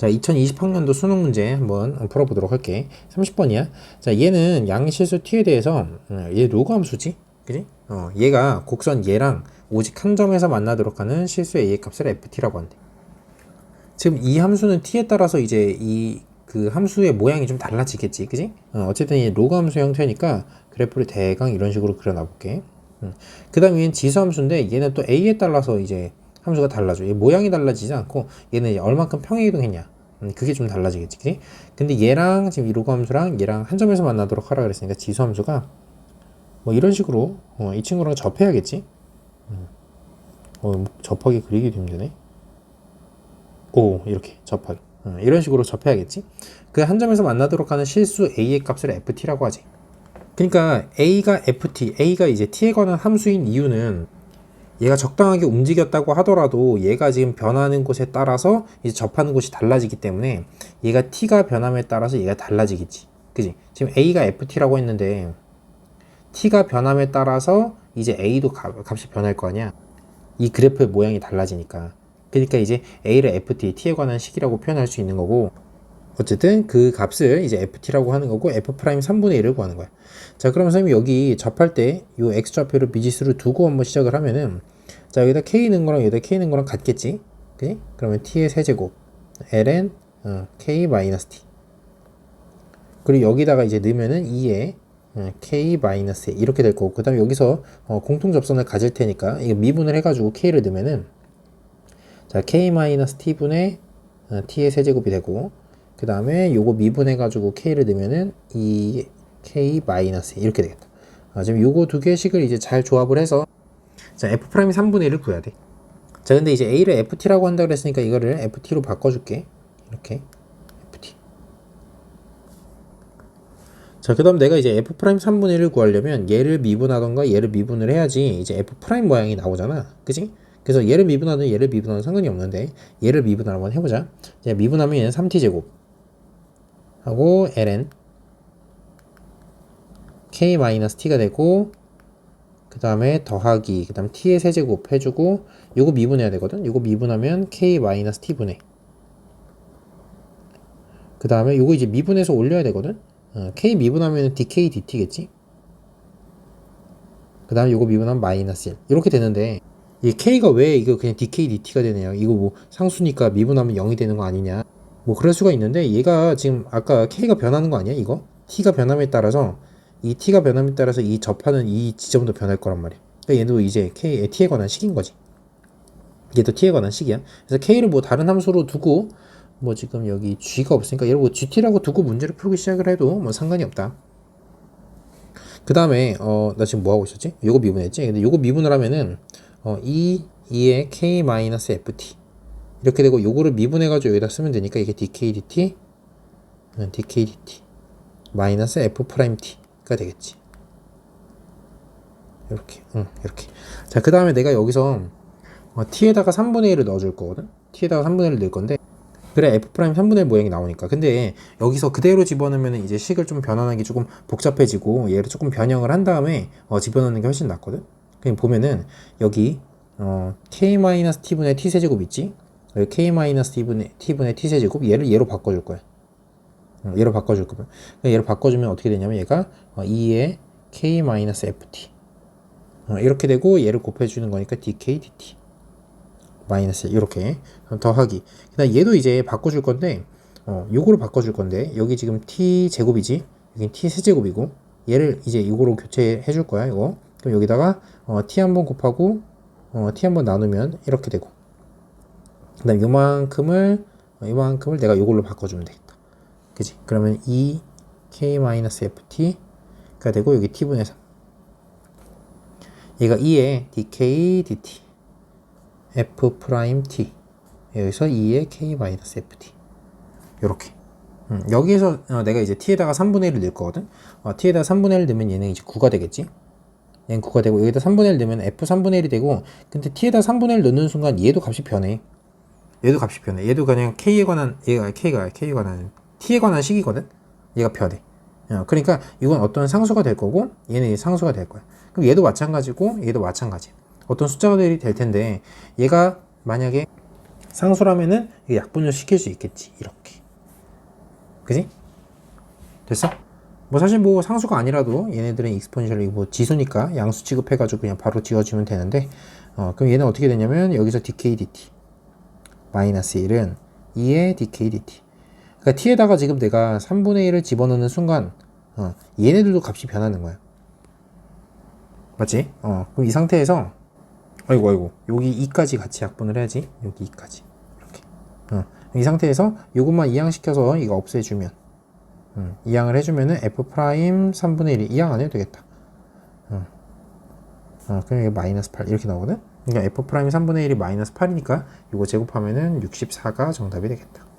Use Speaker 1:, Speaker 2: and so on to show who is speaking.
Speaker 1: 자, 2020학년도 수능 문제 한번 풀어보도록 할게. 30번이야. 자, 얘는 양실수 t에 대해서 음, 얘 로그 함수지? 그지? 어, 얘가 곡선 얘랑 오직 한 점에서 만나도록 하는 실수 a의 값을 ft라고 한대. 지금 이 함수는 t에 따라서 이제 이 그 함수의 모양이 좀 달라지겠지, 그지? 어, 어쨌든 이 로그 함수 형태니까 그래프를 대강 이런 식으로 그려놔 볼게. 음. 그 다음에 지수 함수인데 얘는 또 a에 따라서 이제 함수가 달라져. 얘 모양이 달라지지 않고 얘는 얼만큼 평행 이동했냐. 음, 그게 좀 달라지겠지, 그지? 근데 얘랑 지금 이 로그 함수랑 얘랑 한 점에서 만나도록 하라 그랬으니까 지수 함수가 뭐 이런 식으로 어, 이 친구랑 접해야겠지. 음. 어, 뭐 접하기 그리기도 힘드네. 오, 이렇게 접하기. 어, 이런 식으로 접해야겠지. 그 한 점에서 만나도록 하는 실수 a의 값을 ft라고 하지. 그러니까 a가 ft, a가 이제 t에 관한 함수인 이유는 얘가 적당하게 움직였다고 하더라도 얘가 지금 변하는 곳에 따라서 이제 접하는 곳이 달라지기 때문에 얘가 t가 변함에 따라서 얘가 달라지겠지. 그지? 지금 a가 ft라고 했는데 t가 변함에 따라서 이제 a도 값, 값이 변할 거 아니야. 이 그래프의 모양이 달라지니까. 그러니까 이제 a를 ft, t에 관한 식이라고 표현할 수 있는 거고 어쨌든 그 값을 이제 ft라고 하는 거고 f 프라임 3분의 1을 구하는 거야. 자, 그러면 선생님이 여기 접할 때 이 x좌표를 미지수를 두고 한번 시작을 하면은 자, 여기다 k 는 거랑 여기다 k 는 거랑 같겠지? 그지? 그러면 t의 세제곱 ln 어, k 마이너스 t 그리고 여기다가 이제 넣으면은 2에 어, k 마이너스 이렇게 될 거고 그 다음에 여기서 어, 공통 접선을 가질 테니까 이거 미분을 해가지고 k를 넣으면은 자 k 마이너스 t 분의 어, t의 세제곱이 되고 그 다음에 요거 미분해가지고 k를 넣으면은 2 k 마이너스 이렇게 되겠다. 아, 지금 요거 두 개씩을 이제 잘 조합을 해서 자 f 프라임 3분의 1을 구해야 돼. 자 근데 이제 a를 ft라고 한다 그랬으니까 이거를 ft로 바꿔줄게. 이렇게 ft. 자, 그 다음 내가 이제 f 프라임 3분의 1을 구하려면 얘를 미분하던가 얘를 미분을 해야지 이제 f 프라임 모양이 나오잖아. 그지? 그래서 얘를 미분하든 얘를 미분하든 상관이 없는데 얘를 미분을 한번 해보자. 자, 미분하면 얘는 3t제곱 하고 ln k-t가 되고 그 다음에 더하기 그 다음 t의 세제곱 해주고 요거 미분해야 되거든. 요거 미분하면 k-t분의 그 다음에 요거 이제 미분해서 올려야 되거든. 어, k 미분하면 dk dt겠지. 그 다음에 요거 미분하면 마이너스 1 이렇게 되는데 이 k가 왜 이거 그냥 dk dt가 되느냐 이거 뭐 상수니까 미분하면 0이 되는 거 아니냐 뭐 그럴 수가 있는데 얘가 지금 아까 k가 변하는 거 아니야 이거? t가 변함에 따라서 이 t가 변함에 따라서 이 접하는 이 지점도 변할 거란 말이야. 그러니까 얘도 이제 k t에 관한 식인 거지. 얘도 t에 관한 식이야. 그래서 k를 뭐 다른 함수로 두고 뭐 지금 여기 g가 없으니까 얘를 뭐 gt라고 두고 문제를 풀기 시작을 해도 뭐 상관이 없다. 그 다음에 어 나 지금 뭐 하고 있었지? 요거 미분했지? 근데 요거 미분을 하면은 어, 2, 2의 k-ft 이렇게 되고 요거를 미분해가지고 여기다 쓰면 되니까 이게 dk dt 음, dk dt 마이너스 f 프라임 t가 되겠지. 이렇게 응, 이렇게. 자 그 다음에 내가 여기서 어, t에다가 3분의 1을 넣어줄 거거든? t에다가 3분의 1을 넣을 건데 그래 f 프라임 3분의 1 모양이 나오니까. 근데 여기서 그대로 집어넣으면 이제 식을 좀 변환하기 조금 복잡해지고 얘를 조금 변형을 한 다음에 어, 집어넣는 게 훨씬 낫거든? 그냥 보면은 여기 어, k-t분의 t세제곱 있지? 여기 k-t분의 t분의 t세제곱 얘를 얘로 바꿔줄 거야. 어, 얘로 바꿔줄 거면. 얘로 바꿔주면 어떻게 되냐면 얘가 어, 2의 k-ft 어, 이렇게 되고 얘를 곱해주는 거니까 dk dt 마이너스 이렇게. 더하기. 그다음 얘도 이제 바꿔줄 건데 어, 요거로 바꿔줄 건데 여기 지금 t 제곱이지? 여기 t 세제곱이고 얘를 이제 이거로 교체해 줄 거야 이거. 그럼 여기다가 어, t 한번 곱하고 어, t 한번 나누면 이렇게 되고 그 다음 요만큼을 어, 요만큼을 내가 요걸로 바꿔주면 되겠다. 그지? 그러면 2 k-ft가 되고 여기 t분의 3 얘가 2의 dk dt f 프라임 t. 여기서 2의 k-ft 요렇게. 음, 여기에서 어, 내가 이제 t에다가 3분의 1을 넣을 거거든? 어, t에다가 3분의 1 넣으면 얘는 이제 9가 되겠지? 얘는 9가 되고 여기다 3분의 1 넣으면 f 3분의 1이 되고 근데 t에다 3분의 1 넣는 순간 얘도 값이 변해 얘도 값이 변해 얘도 그냥 k에 관한 얘가 k가 k에 관한 t에 관한 식이거든 얘가 변해 어, 그러니까 이건 어떤 상수가 될 거고 얘는 상수가 될 거야 그럼 얘도 마찬가지고 얘도 마찬가지 어떤 숫자가 될 텐데 얘가 만약에 상수라면은 약분을 시킬 수 있겠지. 이렇게. 그지? 됐어? 뭐 사실 뭐 상수가 아니라도 얘네들은 익스포니셜이 뭐 지수니까 양수 취급해가지고 그냥 바로 지워주면 되는데 어, 그럼 얘는 어떻게 되냐면 여기서 dk dt 마이너스 1은 2의 dk dt. 그러니까 t에다가 지금 내가 3분의 1을 집어넣는 순간 어, 얘네들도 값이 변하는 거야. 맞지? 어, 그럼 이 상태에서 아이고 아이고 여기 2까지 같이 약분을 해야지. 여기 2까지. 이렇게. 어, 이 상태에서 이것만 이항시켜서 이거 없애주면 음, 이항을 해주면은 f 프라임 3분의 1이 이항 안 해도 되겠다. 어, 어, 그럼 이게 마이너스 8 이렇게 나오거든 그러니까 f 프라임 3분의 1이 마이너스 8이니까 이거 제곱하면은 64가 정답이 되겠다